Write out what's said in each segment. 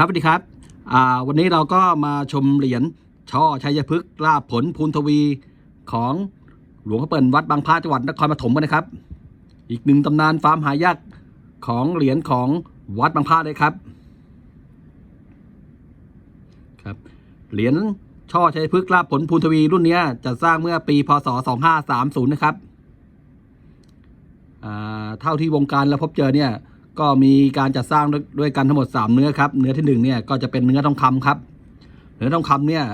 ครับสวัสดีครับ วันนี้เราก็มาชมเหรียญช่อชัยพฤกษ์ลาผลภูนทวีของหลวงพ่อเปิ่นวัดบางพระจังหวัดนครปฐมกันนะครับ อีกหนึ่งตำนานฟาร์มหายากของเหรียญของวัดบางพระเลยครับครับ เหรียญช่อชัยพฤกษ์ลาผลภูนทวีรุ่นนี้จะสร้างเมื่อปีพศ 2530 นะครับอ่าเท่าที่วงการเราพบเจอเนี่ย ก็มีการจัดสร้างด้วยกันทั้งหมด 3 เนื้อครับ เนื้อที่1เนี่ยก็จะเป็นเนื้อทองคำครับ เนื้อทองคำเนี่ย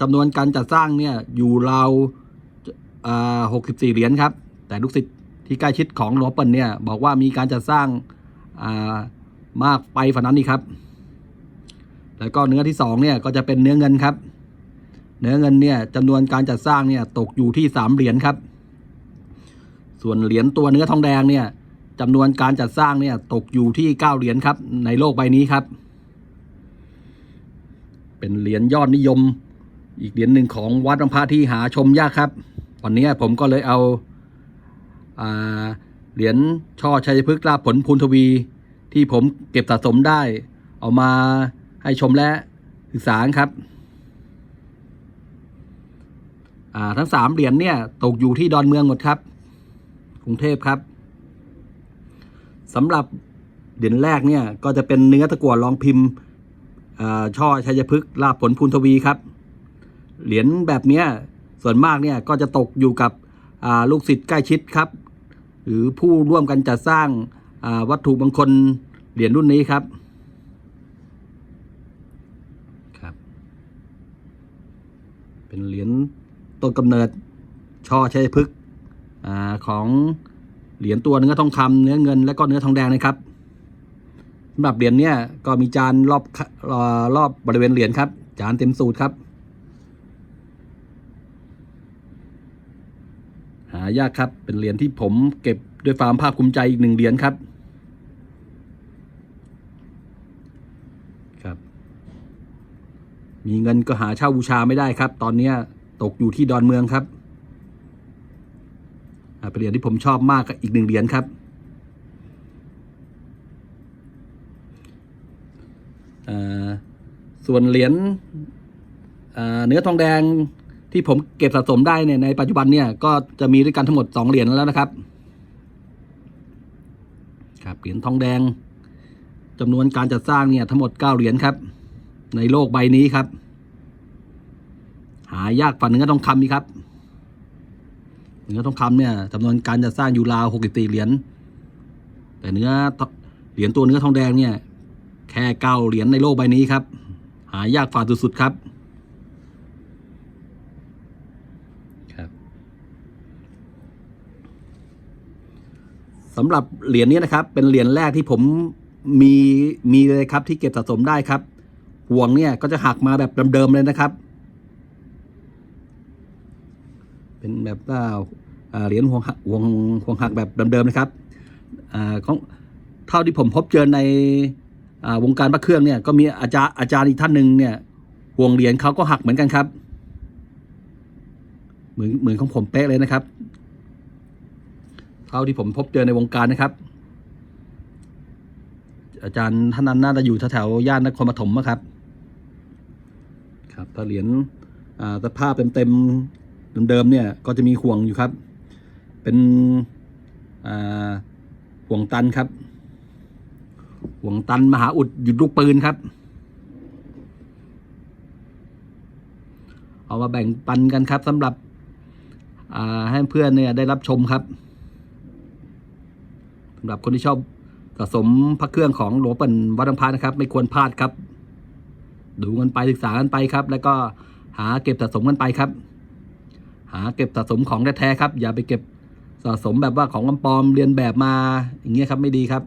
จำนวนการจัดสร้างเนี่ยอยู่ราวหกสิบสี่เหรียญครับ แต่ลูกศิษย์ที่ใกล้ชิดของหลวงเปิ่นเนี่ยบอกว่ามีการจัดสร้างามากไปฝันนั้นนี่ครับ แล้วก็เนื้อที่สองเนี่ยก็จะเป็นเนื้อเงินครับ เนื้อเงินเนี่ยจำนวนการจัดสร้างเนี่ยตกอยู่ที่สามเหรียญครับ ส่วนเหรียญตัวเนื้อทองแดงเนี่ย จำนวนการจัดสร้างเนี่ยตกอยู่ที่เก้าเหรียญครับ ในโลกใบนี้ครับ เป็นเหรียญยอดนิยม อีกเหรียญหนึ่งของวัดบางพระที่หาชมยากครับ วันนี้ผมก็เลยเอาอาเหรียญช่อชัยพฤกษ์ลาผลพูนทวี ที่ผมเก็บสะสมได้ เอามาให้ชมและศึกษาครับทั้งสามเหรียญเนี่ยตกอยู่ที่ดอนเมืองหมดครับกรุงเทพครับ สำหรับเหรียญแรกเนี่ยก็จะเป็นเนื้อตะกั่วรองพิมพ์ช่อชัยพฤกษ์ลาภผลพูนทวีครับ เหรียญแบบเนี้ยส่วนมากเนี่ยก็จะตกอยู่กับลูกศิษย์ใกล้ชิดครับ หรือผู้ร่วมกันจัดสร้างวัตถุมงคลเหรียญรุ่นนี้ครับครับ เป็นเหรียญต้นกำเนิดช่อชัยพฤกษ์อ่าของ เหรียญตัวเนื้อทองคำเนื้อเงิน และก็เนื้อทองแดงนะครับสำหรับเหรียญเนี่ยก็มีจานรอบรอบรอบบริเวณเหรียญครับ จานเต็มสูตรครับหายากครับเป็นเหรียญที่ผมเก็บด้วยความภาคภูมิใจอีกหนึ่งเหรียญครับครับ มีเงินก็หาเช่าบูชาไม่ได้ครับ ตอนเนี้ตกอยู่ที่ดอนเมืองครับ เป็นเหรียญที่ผมชอบมากอีกหนึ่งเหรียญครับส่วนเหรียญเนื้อทองแดงที่ผมเก็บสะสมได้เนี่ยในปัจจุบันเนี่ยก็จะมีด้วยกันทั้งหมดสองเหรียญแล้วนะครับ ครับเหรียญทองแดงจำนวนการจัดสร้างเนี่ยทั้งหมดเก้าเหรียญครับ ในโลกใบนี้ครับ หายากกว่าเนื้อทองคำอีกครับ เนื้อทองคำเนี่ยจำนวนการจัดสร้างอยู่ราวหกสิบสี่เหรียญแต่เนื้อเหรียญตัวเนื้อทองแดงเนี่ย แค่เก้าเหรียญในโลกใบนี้ครับ หายากฝ่าสุดๆครับครับสำหรับเหรียญนี้นะครับ เป็นเหรียญแรกที่ผมมีมีเลยครับ ที่เก็บสะสมได้ครับ ห่วงเนี่ยก็จะหักมาแบบเดิมๆเลยนะครับ เป็นแบบว่าอ่า เหรียญห่วงห่วงห่วงหักแบบเดิมๆนะครับของเท่าที่ผมพบเจอในวงการพระเครื่องเนี่ยก็มีอาจารย์อาจารย์อีกท่านหนึ่งเนี่ยห่วงเหรียญเขาก็หักเหมือนกันครับ เหมือนเหมือนของผมเป๊ะเลยนะครับ เท่าที่ผมพบเจอในวงการนะครับ อาจารย์ท่านนั้นน่าจะอยู่แถวๆย่านนครปฐมอะครับ ครับถ้าเหรียญสภาพเต็มๆเดิมๆเนี่ยก็จะมีห่วงอยู่ครับ เป็นห่วงตันครับ ห่วงตันมหาอุดหยุดลูกปืนครับ เอามาแบ่งปันกันครับสำหรับให้เพื่อนเนี่ยได้รับชมครับสำหรับคนที่ชอบสะสมพระเครื่องของหลวงปิ่วัดบางพระนะครับ ไม่ควรพลาดครับ ดูกันไปศึกษากันไปครับ แล้วก็หาเก็บสะสมกันไปครับ หาเก็บสะสมของแท้ๆครับ อย่าไปเก็บ สะสมแบบว่าของปลอมเรียนแบบมาอย่างเงี้ยครับไม่ดีครับ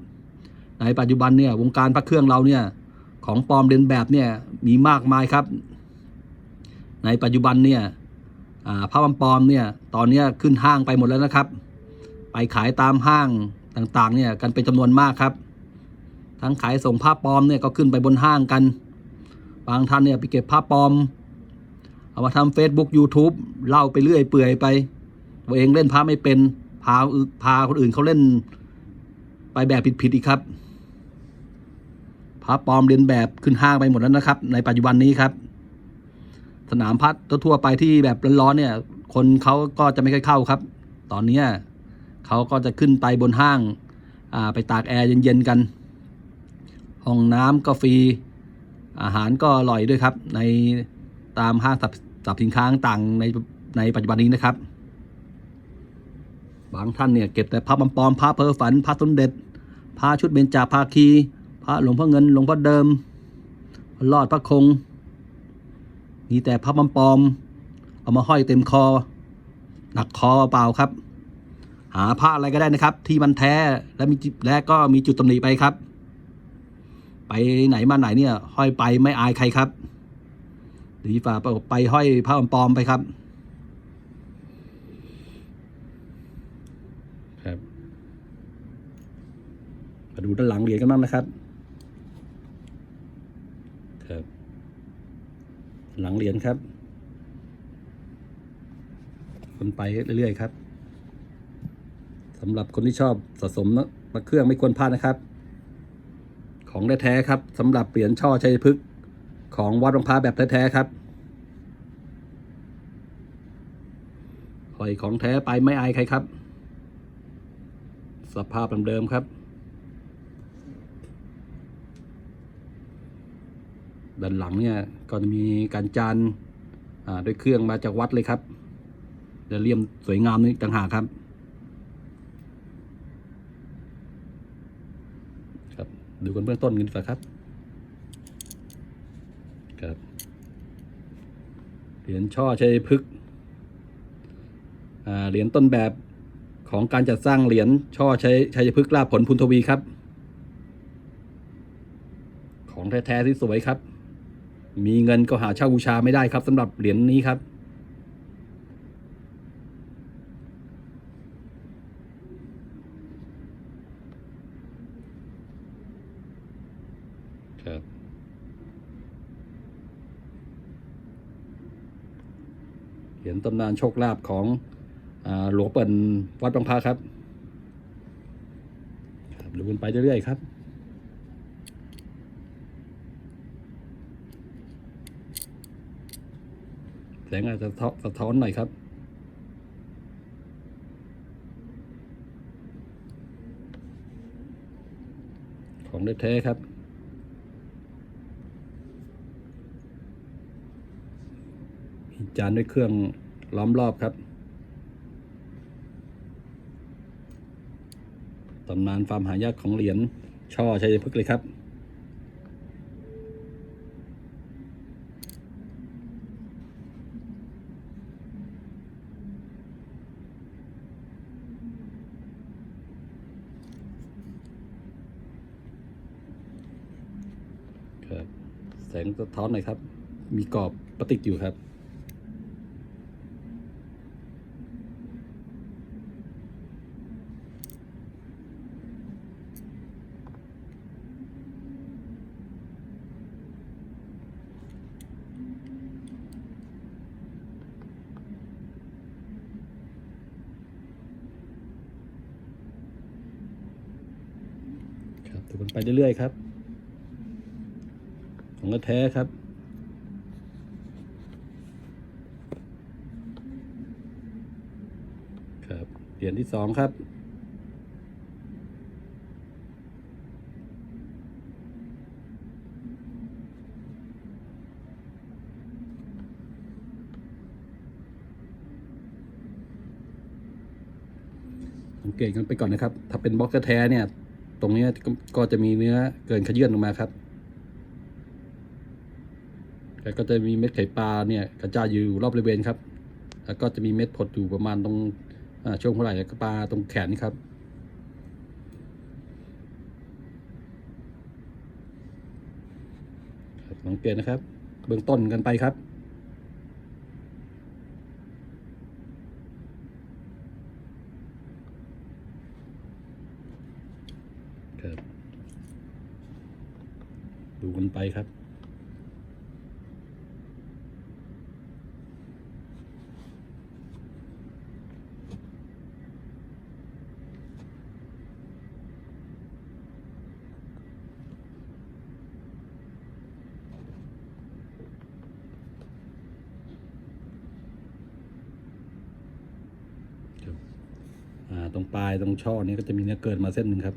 ในปัจจุบันเนี่ยวงการพระเครื่องเราเนี่ย ของปลอมเรียนแบบเนี่ยมีมากมายครับ ในปัจจุบันเนี่ยอ่าพระปลอมเนี่ยตอนนี้ขึ้นห้างไปหมดแล้วนะครับ ไปขายตามห้างต่างๆเนี่ยกันเป็นจำนวนมากครับ ทั้งขายส่งผ้าปลอมเนี่ยก็ขึ้นไปบนห้างกัน บางท่านเนี่ยไปเก็บผ้าปลอมเอามาทำ Facebook YouTube เล่าไปเรื่อยเปื่อยไป ตัวเองเล่นพระไม่เป็น พาอึพาคนอื่นเขาเล่น ไปแบบผิดๆอีกครับพระปลอมเรียนแบบขึ้นห้างไปหมดแล้วนะครับ ในปัจจุบันนี้ครับ สนามพัดทั่วไปที่แบบร้อนๆเนี่ย คนเขาก็จะไม่ค่อยเข้าครับ ตอนเนี้เขาก็จะขึ้นไปบนห้างอ่าไปตากแอร์เย็นๆกัน ห้องน้ำก็ฟรีอาหารก็อร่อยด้วยครับ ในตามห้างสับสับสินค้าต่างในในปัจจุบันนี้นะครับ บางท่านเนี่ยเก็บแต่พระปอมพระเพอฝันพระสมเด็จพระชุดเบญจาภาคี พระหลวงพ่อเงินหลวงพ่อเดิมพระรอดพระคง มีแต่พระปอม เอามาห้อยเต็มคอ หนักคอเปล่าครับ หาผ้าอะไรก็ได้นะครับ ที่มันแท้และมีและก็มีจุดตำหนิไปครับ ไปไหนมาไหนเนี่ย ห้อยไปไม่อายใครครับ ดีฝ่าไปห้อยผ้าปอมไปครับ มาดูด้านหลังเหรียญกันบ้างนะครับครับหลังเหรียญครับคนไปเรื่อยๆครับสำหรับคนที่ชอบสะสมพระเครื่องไม่ควรพลาดนะครับ ของแท้ๆครับสำหรับเหรียญช่อชัยพฤกษ์ของวัดหลวงพระแบบแท้ๆครับหอยของแท้ไปไม่อายใครครับ สภาพเดิมๆครับ ด้านหลังเนี่ยก็จะมีการจานด้วยเครื่องมาจากวัดเลยครับเดเลี่ยมสวยงามนี่ต่างหากครับครับ ดูกันเบื้องต้นกันดีกว่าครับครับเหรียญช่อชัยพฤกษ์อ่าเหรียญต้นแบบของการจัดสร้างเหรียญช่อชัยชัยพฤกษ์ลาผลพุนทวีครับ ของแท้ ๆ ที่สวยครับ มีเงินก็หาเช่าบูชาไม่ได้ครับสำหรับเหรียญนี้ครับ ครับ เหรียญตำนานโชคลาภของอาหลวงเปิ่นวัดบางพระครับครับดูกันไปเรื่อยๆครับ งอาจจะสะท้อสะท้อนหน่อยครับของแท้ๆครับ จานด้วยเครื่องล้อมรอบครับ ตำนานความหายากของเหรียญช่อชัยพฤกษ์เลยครับ แสะท้อนหน่อยครับ มีกรอบปฏิกอยู่ครับครับดูกันไปเรื่อยๆครับ แท้ครับ ครับเหรียญที่สองครับสังเกตกันไปก่อนนะครับ ถ้าเป็นบล็อกแท้เนี่ย ตรงนี้ก็จะมีเนื้อเกินขยื่นออกมาครับ แล้วก็จะมีเม็ดไข่ปลาเนี่ยกระจายอยู่รอบบริเวณครับ แล้วก็จะมีเม็ดผดอยู่ประมาณตรงช่วงหัวไหล่แล้วก็ปลาตรงแขนครับครับสังเกตนะครับ เบื้องต้นกันไปครับครับ ดูกันไปครับ ตรงปลายตรงช่อนี้ก็จะมีเนื้อเกินมาเส้นหนึ่งครับ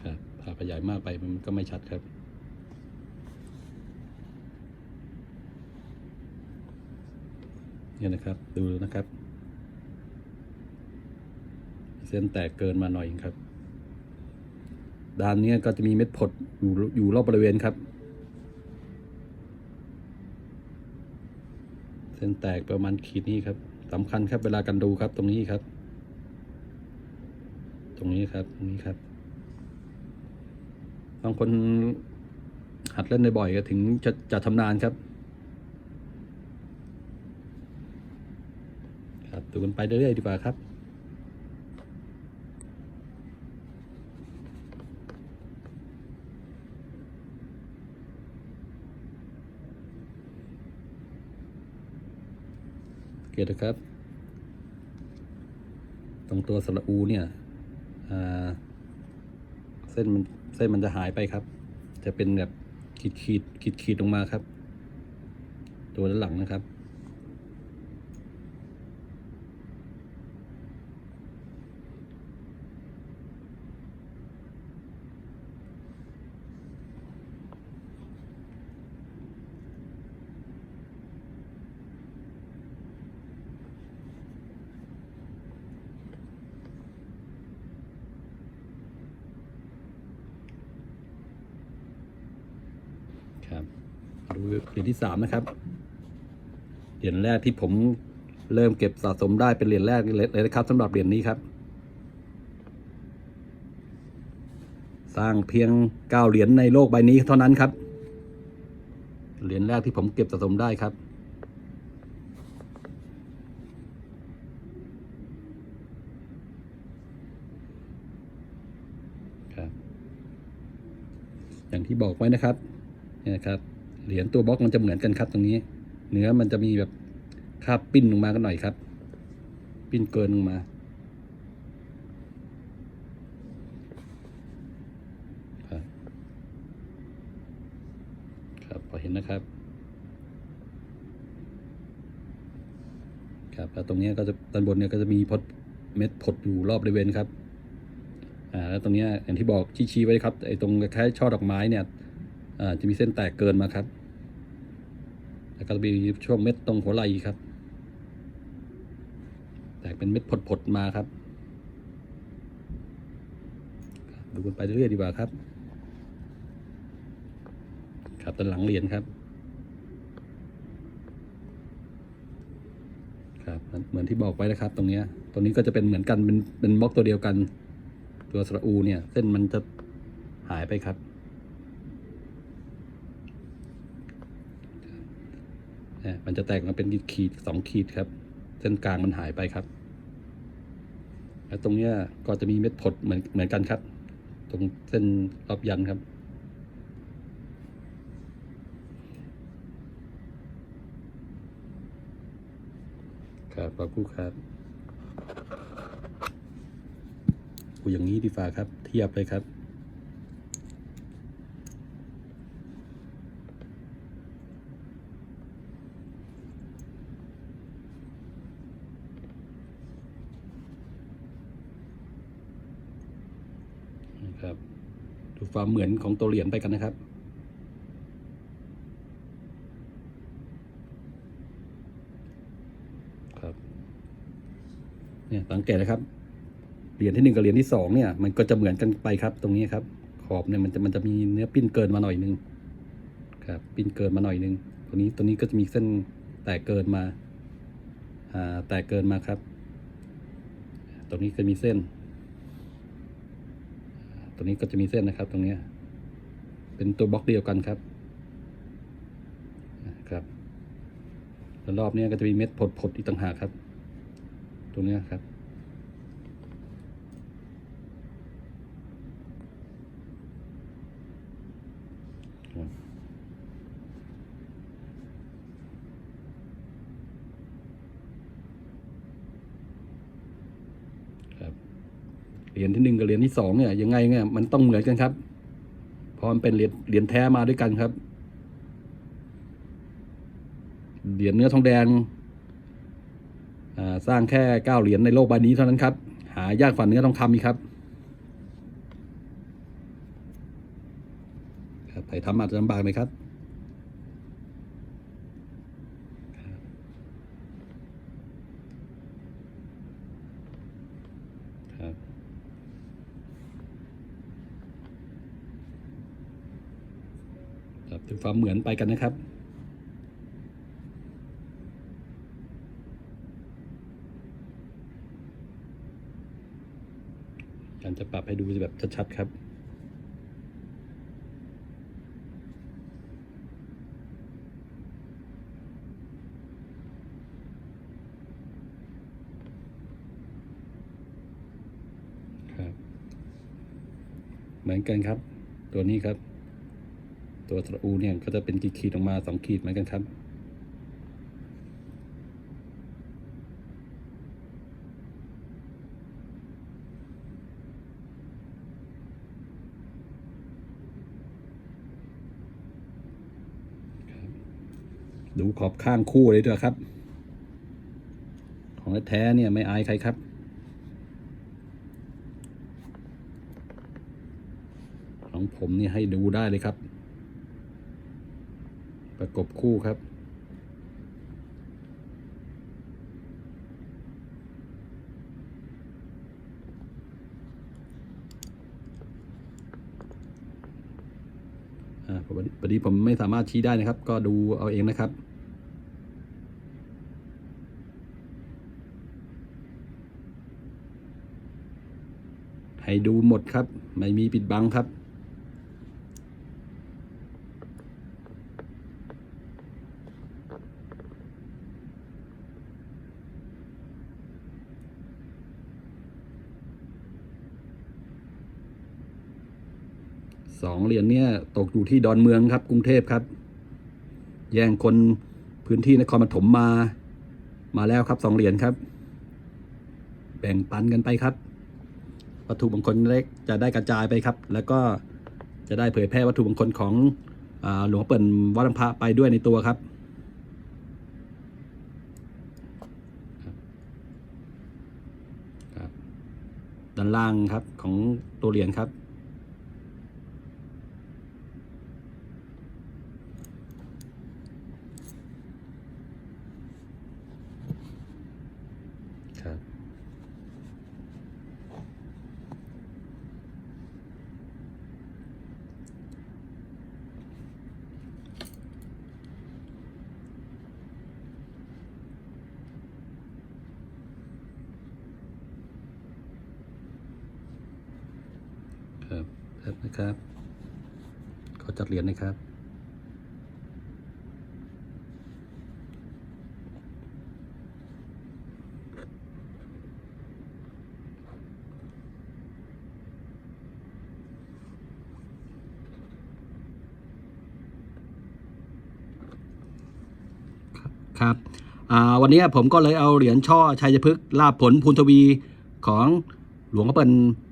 ครับถ้าขยายมากไปมันก็ไม่ชัดครับเนี่ยนะครับ ดูนะครับ เส้นแตกเกินมาหน่อยครับ ด้านเนี้ยก็จะมีเม็ดผดอยู่อยู่รอบบริเวณครับ เส้ นแตกประมาณขีดนี้ครับสำคัญครับเวลากันดูครับตรงนี้ครับ ตรงนี้ครับตรงนี้ครับบางคนหัดเล่นบ่อยก็ถึงจะจะชำนานครับ ครับดูกันไปเรื่อยๆดีกว่าครับ ยรติครับ ตรงตัวสระอูเนี่ยเส้นมันเส้นมันจะหายไปครับ จะเป็นแบบขีดขีดขีดขีดลงมาครับ ตัวด้านหลังนะครับ ดูเหรียญที่สามนะครับ เหรียญแรกที่ผมเริ่มเก็บสะสมได้เป็นเหรียญแรกเลยนะครับสำหรับเหรียญนี้ครับ สร้างเพียงเก้าเหรียญในโลกใบนี้เท่านั้นครับ เหรียญแรกที่ผมเก็บสะสมได้ครับอย่างที่บอกไว้นะครับนี่นะครับ เหรียญตัวบล็อกมันจะเหมือนกันครับตรงนี้ เนื้อมันจะมีแบบคาบปิ้นลงมากันหน่อยครับ ปิ้นเกินลงมาครับพอเห็นนะครับ ครับแล้วตรงนี้ก็จะด้านบนเนี่ยก็จะมีพดเม็ดผดอยู่รอบบริเวณครับอ่าแล้วตรงนี้อย่างที่บอกชี้ๆไว้ครับไอ้ตรงคล้ายช่อดอกไม้เนี่ย จะมีเส้นแตกเกินมาครับ แล้วก็จะมีช่วงเม็ดตรงหัวไหล่ครับ แตกเป็นเม็ดผดๆมาครับ ดูกันไปเรื่อยๆดีกว่าครับ ครับด้นหลังเหรียญครับ ครับเหมือนที่บอกไว้นะครับ ตรงเนี้ยตรงนี้ก็จะเป็นเหมือนกันเป็นเป็นบล็อกตัวเดียวกัน ตัวสระอูเนี่ย เส้นมันจะหายไปครับ เมันจะแตกมาเป็นขีดสองขีดครับ เส้นกลางมันหายไปครับ แล้วตรงเนี้ยก็จะมีเม็ดผดเหมือนเหมือนกันครับ ตรงเส้นรอบยันครับ ครับขอบคุณครับกูอย่างนี้ดีฟ้าครับ เทียบเลยครับ ดู ความเหมือนของตัวเหรียญไปกันนะครับ ครับ เนี่ยสังเกตนะครับ เหรียญที่หนึ่งกับเหรียญที่สองเนี่ย มันก็จะเหมือนกันไปครับ ตรงนี้ครับ ขอบเนี่ยมันจะมันจะมีเนื้อปิ้นเกินมาหน่อยนึง ครับ ปิ้นเกินมาหน่อยนึง ตัวนี้ตัวนี้ก็จะมีเส้นแตกเกินมา อ่า แตกเกินมาครับ ตรงนี้ก็มีเส้น ตรงนี้ก็จะมีเส้นนะครับ ตรงนี้ เป็นตัวบล็อกเดียวกันครับนะครับแล้วรอบนี้ก็จะมีเม็ดผดๆอีกต่างหากครับ ตรงนี้ครับเห รียญที่หนึ่งกับเหรียญที่สองเนี่ยยังไงเนี่ยมันต้องเหมือนกันครับเพราะมันเป็นเหรียญเหรียญแท้มาด้วยกันครับเหรียญเนื้อทองแดงสร้างแค่เก้าเหรียญในโลกใบนี้เท่านั้นครับ หายากกว่าเนื้อทองคำอีกครับครับใครทำอาจจะลำบากไหมครับ ความเหมือนไปกันนะครับ การจะปรับให้ดูแบบชัดๆครับครับเหมือนกันครับ ตัวนี้ครับ ตัวตระอูเนี่ยก็จะเป็นกี่ขีดออกมาสองขีดเหมือนกันครับ ดูขอบข้างคู่เลยด้วยครับ ของแท้เนี่ยไม่อายใครครับของผมนี่ให้ดูได้เลยครับ ประกบคู่ครับอ่าพอดีพอดีผมไม่สามารถชี้ได้นะครับ ก็ดูเอาเองนะครับให้ดูหมดครับ ไม่มีปิดบังครับ สองเหรียญเนี่ยตกอยู่ที่ดอนเมืองครับ กรุงเทพครับ แย่งคนพื้นที่นครปฐมมา มาแล้วครับสองเหรียญครับ แบ่งปันกันไปครับ วัตถุมงคลเล็กจะได้กระจายไปครับ แล้วก็จะได้เผยแพร่วัตถุมงคลของอหลวงเปิ่นวัดลำพระไปด้วยในตัวครับด้านล่างครับของตัวเหรียญครับ ครับนะครับ ขอจัดเหรียญนะครับ ครับวันนี้ผมก็เลยเอาเหรียญช่อชัยพฤกษ์ลาภผลพูนทวีของ หลวงพ่อเปิ่น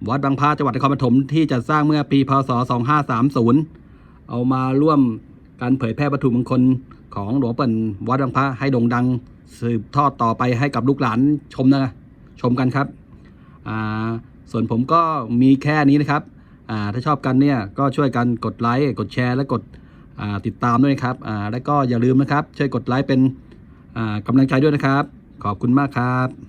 วัดบางพระจังหวัดนครปฐมที่จัดสร้างเมื่อปีพศ 2530 เอามาร่วมการเผยแพร่วัตถุมงคลของหลวงพ่เปิ่นวัดบางพระให้โด่งดัง สืบทอดต่อไปให้กับลูกหลานชมนะชมกันครับอ่าส่วนผมก็มีแค่นี้นะครับอ่าถ้าชอบกันเนี่ยก็ช่วยกันกดไลค์กดแชร์และกดติดตามด้วยครับอ่าและก็อย่าลืมนะครับ ช่วยกดไลค์เป็นกำลังใจด้วยนะครับ ขอบคุณมากครับ